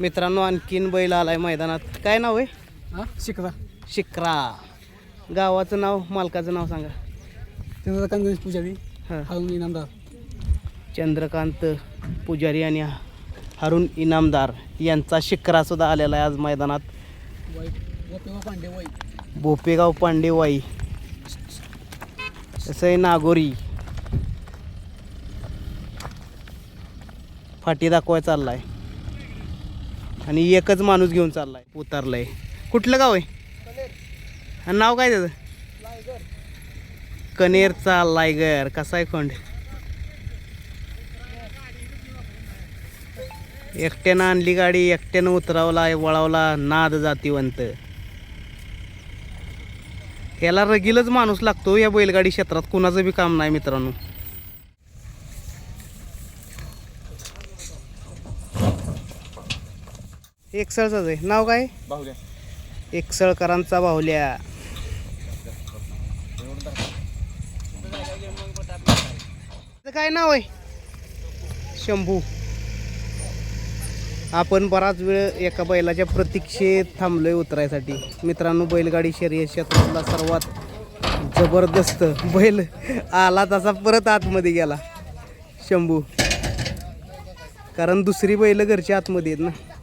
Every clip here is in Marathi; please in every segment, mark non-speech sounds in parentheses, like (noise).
मित्रांनो आणखीन बैल आलाय मैदानात. काय नाव आहे? हा? शिकवा शिक्रा. गावाचं नाव मालकाचं नाव सांगा. चंद्रकांत पुजारी. हां. इनामदार. चंद्रकांत पुजारी आणि हरुण इनामदार यांचा शिक्रा सुद्धा आलेला आहे आज मैदानात. वाईट गोपेवा पांडे वाईट भोपेगाव पांडेवाई तसं आहे नागोरी. फाटी दाखवाय चाललाय. आणि एकच माणूस घेऊन चाललाय. उतरलाय. कुठलं गाव आहे? आणि नाव काय त्याचं? कनेरचा लायगर. कसा आहे खंड एकट्यानं आणली गाडी एकट्यानं उतरावला वळावला नाद जातीवंत. याला रगीलच माणूस लागतो या बैलगाडी क्षेत्रात. कुणाचं बी काम नाही मित्रांनो. एकसळचाच आहे. नाव काय? बाहुल्या. एकसळकरांचा बाहुल्या. काय नाव आहे? शंभू. आपण बराच वेळ एका बैलाच्या प्रतीक्षेत थांबलोय उतरायसाठी. मित्रांनो बैलगाडी शर्यत क्षेत्रातला सर्वात जबरदस्त बैल आला तसा परत आतमध्ये गेला. शंभू. कारण दुसरी बैल घरच्या आतमध्ये आहेत ना.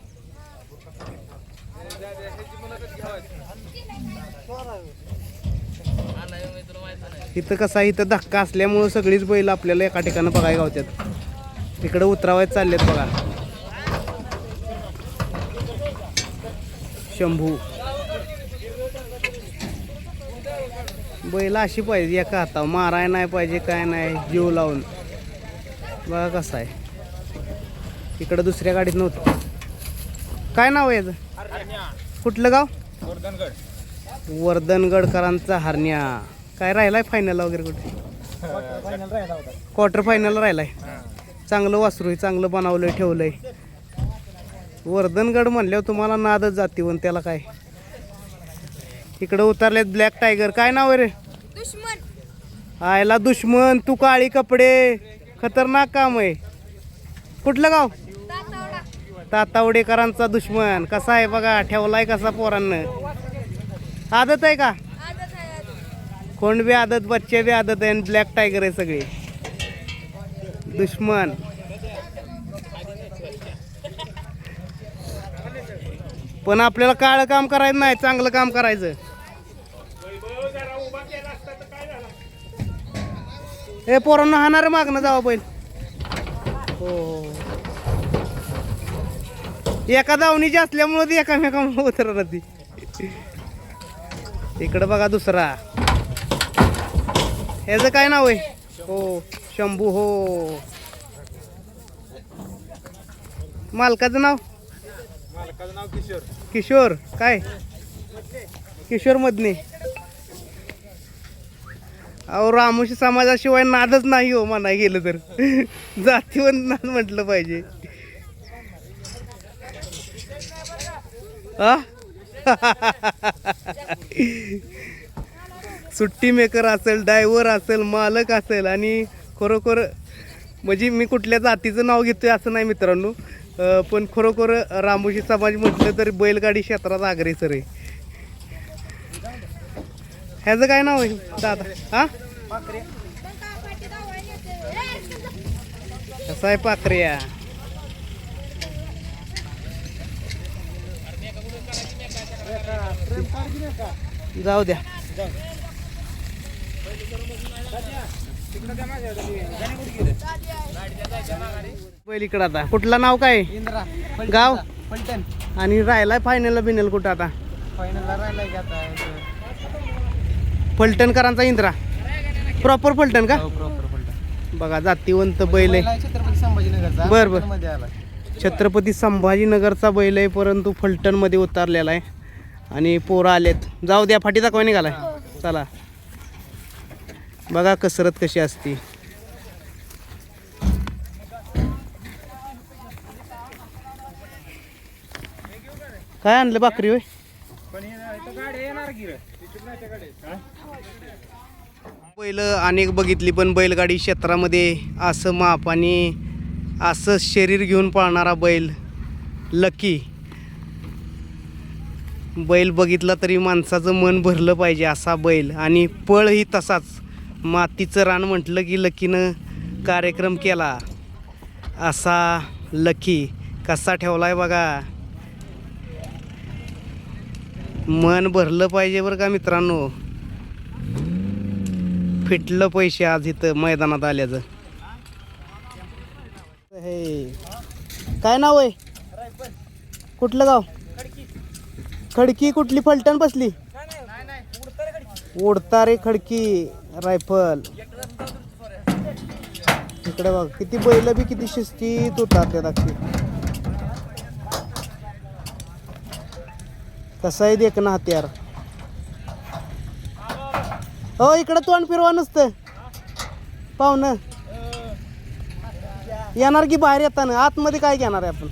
इथं कसा आहे, इथं धक्का असल्यामुळं सगळीच बैल आपल्याला एका ठिकाणी बघायला गावतात इकडं उतरावायच चाललेत बघा. शंभू. बैल अशी पाहिजे एका हातावर. माराय नाही पाहिजे काय नाही जीव लावून. बघा कसं आहे. इकडं दुसऱ्या गाडीत नव्हतं. काय नाव आहे याचं? कुठलं गाव? वर्धनगडकरांचा हरण्या. काय राहिलाय फायनल वगैरे कुठे? क्वार्टर फायनल राहिलाय. चांगलं वासरू आहे चांगलं बनवलंय ठेवलंय. वर्धनगड म्हणल्यावर तुम्हाला नादच जातीवन त्याला काय. इकडं उतरलेत ब्लॅक टायगर काय नाव आहे रे? दुश्मन. आयला दुश्मन तू काळी कपडे. खतरनाक काम आहे. कुठलं गाव? तातावडा. तातावडेकरांचा दुश्मन. कसा आहे बघा ठेवलाय कसा पोरांनं. आदत आहे का. कोण बी आदत बच्चे बी आदत आहे आणि ब्लॅक टायगर आहे सगळे. दुश्मन. पण आपल्याला काळं काम करायचं नाही चांगलं काम करायचं. हे पोरांना हाणार मागणं जावा बैल. हो. एका दावणीची असल्यामुळं ती एकामेकामुळे उतरणार ती इकडं बघा दुसरा. ह्याचं काय नाव आहे? हो शंभू हो. मालकाचं नाव? मालकाचं नाव किशोर. किशोर काय? किशोर मधने अहो रामोशी समाजाशिवाय नादच नाही हो म्हणाय गेलं तर. (laughs) जातीवर नाद म्हटलं पाहिजे. हा (laughs) सुट्टी मेकर असेल ड्रायव्हर असेल मालक असेल आणि खरोखर म्हणजे मी कुठल्या जातीचं नाव घेतो आहे असं नाही मित्रांनो. पण खरोखर रामोशी समाज म्हटलं तरी बैलगाडी क्षेत्रात अग्रेसर आहे. ह्याचं काय नाव आहे दादा? हा? कसं आहे पाखऱ्या. जाऊ द्या. बैल इकडं आता. कुठलं नाव काय? इंद्रा. गाव? पलटण आणि राहिलाय फायनल बिनल कुठं आता? फायनलला राहिलाय की आता फलटणकरांचा इंद्रा. प्रॉपर फलटण का? प्रॉपर पलटण बघा जातीवंत बैल आहे. छत्रपती संभाजीनगरचा बर, बर. मध्ये आला छत्रपती संभाजीनगरचा बैल आहे परंतु फलटणमध्ये उतरलेला आहे. आणि पोरं आलेत. जाऊ द्या फाटी दाखवा निघालाय. चला. बघा कसरत कशी असती. काय आणलं बाकरी होय? बैल अनेक बघितली पण बैलगाडी क्षेत्रामध्ये असं माप आणि असं शरीर घेऊन पाळणारा बैल लकी. बैल बघितला तरी माणसाचं मन भरलं पाहिजे असा बैल आणि पळही तसाच. मातीचं रान म्हटलं की लकीनं कार्यक्रम केला. असा लकी कसा ठेवलाय बघा. मन भरलं पाहिजे बरं का मित्रांनो. फिटलं पैसे आज इथं मैदानात आल्याचं. हे. काय नाव आहे? कुठलं गाव? खडकी. कुठली? फलटण बसली? उडता रे खडकी. रायफल. इकडे बघ किती बैल बी किती शिस्तीत होतात त्या दाखवी कसं आहे देख ना हत्यार. हो इकडं तोंड फिरवा नसतं. पाहुणं येणार की बाहेर येताना? आतमध्ये काय घेणार आहे आपण?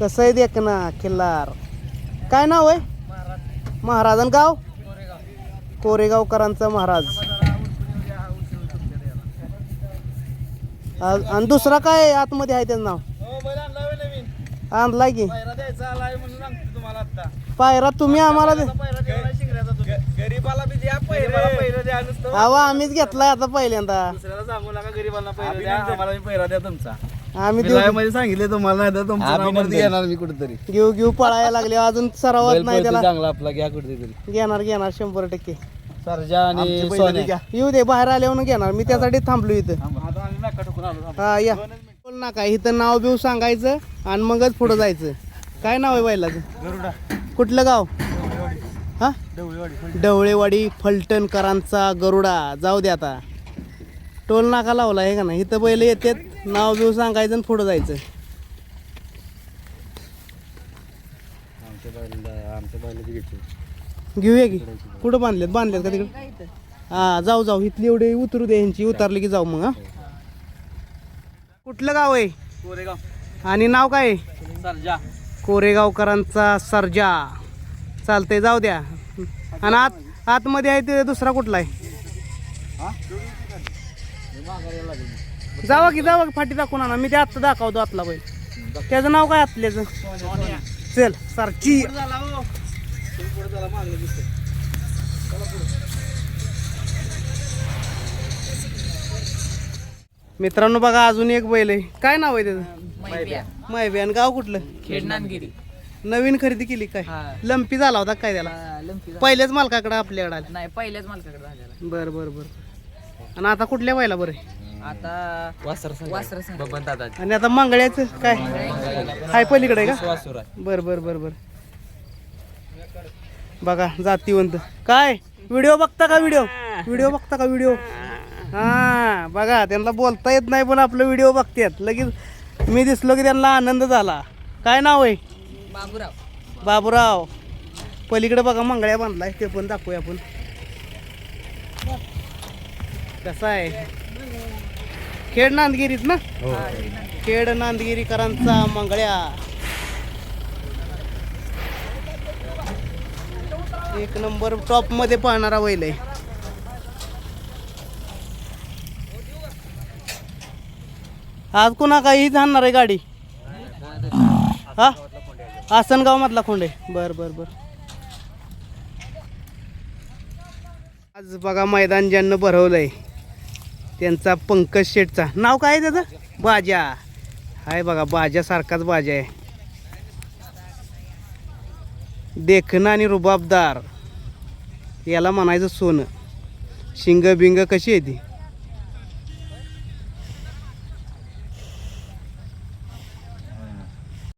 कसं आहे देख ना खिल्लार काय नाव आहे? महाराजन गाव? कोरेगावकरांचा महाराज. आ- आणि दुसरा काय आहे आतमध्ये आहे त्याचं नाव? हो आणलाय की. पायरा तुम्ही आम्हाला अहो आम्हीच घेतलाय आता पहिल्यांदा. आम्ही देऊ. live मध्ये सांगितले तुम्हाला नाही तर तुमचं नाव वरती येणार मी कुठेतरी. घेऊ घेऊ पळायला लागले. अजून सरावात नाही त्याला. चांगला आपला घ्या कुठेतरी. घेणार घेणार शंभर टक्के. सरजा आणि सोन्या. येऊ दे बाहेर आल्यावर घेणार. मी त्यासाठी थांबलो इथं. आता आम्ही नाका ठोकून आलो हा या. बोल नका. इथं नाव बिव सांगायचं आणि मगच पुढं जायचं. काय नाव आहे बैलाचं? गरुडा. कुठलं गाव? हा? डवळीवाडी ढवळेवाडी फलटणकरांचा गरुडा. जाऊ दे आता. टोल नाका लावला आहे का नाही? इथं बैल येतात. नाव बिव सांगायचं आणि पुढं जायचं. आमच्या घेतली घेऊया की? कुठं बांधलेत? बांधलेत का तिकडे? हा जाऊ जाऊ. इथली एवढे उतरू दे यांची. उतरली की जाऊ मग हा. कुठलं गाव आहे? कोरेगाव. आणि नाव काय आहे? सरजा. कोरेगावकरांचा सर्जा. चालतंय जाऊ द्या. आणि आत आतमध्ये आहे ते दुसरा कुठला आहे? जावा की जावा की फाटी दाखवून आणा. मी ते आत्ता दाखवतो आतला बैल. त्याचं नाव काय आतल्याचं? चल सरची मित्रांनो बघा अजून एक बैल आहे. काय नाव आहे त्याचं? मायबी आणि गाव कुठलं? खेडनानगिरी नवीन खरेदी केली काय. लंपी झाला होता काय त्याला? पहिल्याच मालकाकडे आपल्याकडे आले. नाही पहिल्याच मालकाकडे बर बर बर. आणि आता कुठल्या व्हायला बरं आहे? आता वासर वासर बबन दादा आणि आता मंगळ्याचं काय? हाय पलीकडे का? वासुर आहे बर बर बर बर. बघा जातीवंत काय? व्हिडिओ बघता का व्हिडिओ? व्हिडिओ बघता का व्हिडिओ? हा बघा त्यांना बोलता येत नाही पण आपलं व्हिडिओ बघतात. लगेच मी दिसलो की त्यांना आनंद झाला. काय नाव आहे? बाबूराव. बाबूराव. पलीकडे बघा मंगळ्या बांधलाय ते पण दाखवूया आपण. कसा आहे? खेड नांदगिरीत ना? खेड नांदगिरीकरांचा मंगळ्या. एक नंबर टॉपमध्ये पाहणारा बैल आहे. आज कुणा काही जाणार आहे गाडी? हा? आसनगाव मधला खोंडे बर बर बर. आज बघा मैदान ज्यांना भरवलंय. त्यांचा पंकज शेठचा. नाव काय आहे त्याचं? बाजा. हाय बघा बाजासारखाच बाजा आहे. देखणं आणि रुबाबदार. याला म्हणायचं सोनं. शिंग बिंग कशी आहे ती?